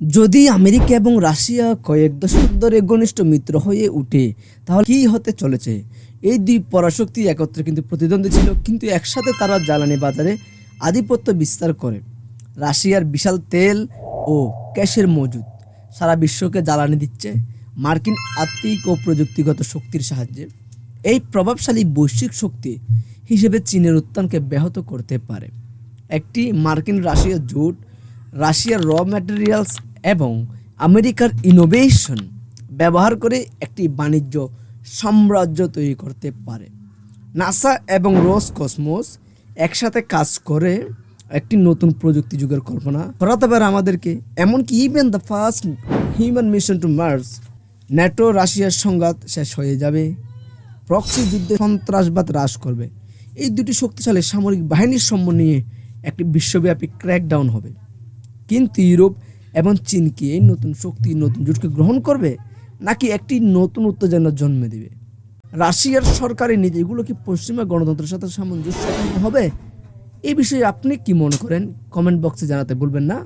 যদি আমেরিকা এবং রাশিয়া কয়েক দশক ধরে ঘনিষ্ঠ মিত্র হয়ে উঠে, তাহলে কী হতে চলেছে? এই দুই পরাশক্তি একত্রে কিন্তু প্রতিদ্বন্দ্বী ছিল, কিন্তু একসাথে তারা জ্বালানি বাজারে আধিপত্য বিস্তার করে। রাশিয়ার বিশাল তেল ও ক্যাশের মজুদ। সারা বিশ্বকে জ্বালানি দিচ্ছে মার্কিন আর্থিক ও প্রযুক্তিগত শক্তির সাহায্যে। এই প্রভাবশালী বৈশ্বিক শক্তি হিসেবে চীনের উত্থানকে ব্যাহত করতে পারে। একটি মার্কিন রাশিয়া জোট, রাশিয়ার র ম্যাটেরিয়ালস এবং আমেরিকার ইনোভেশন ব্যবহার করে একটি বাণিজ্য সাম্রাজ্য তৈরি করতে পারে। নাসা এবং রোস কসমোস একসাথে কাজ করে একটি নতুন প্রযুক্তি যুগের কল্পনা। করাতে পারে আমাদেরকে এমনকি even the first human mission to Mars NATO রাশিয়ার সংঘাত শেষ হয়ে যাবে। প্রক্সি যুদ্ধে সন্ত্রাসবাদ হ্রাস করবে। এই দুটি শক্তিশালী সামরিক বাহিনীর সমন্বয়ে একটি বিশ্বব্যাপী ক্র্যাকডাউন হবে। কিন্তু ইউরোপ এবং চীনকে এই নতুন শক্তি, নতুন জোটকে গ্রহণ করবে নাকি একটি নতুন উত্তেজনার জন্ম দেবে? রাশিয়ার সরকারি নীতি এগুলো কি পশ্চিমা গণতন্ত্রের সাথে সামঞ্জস্যপূর্ণ হবে? এই বিষয়ে আপনি কি মনে করেন? কমেন্ট বক্সে জানাতে ভুলবেন না।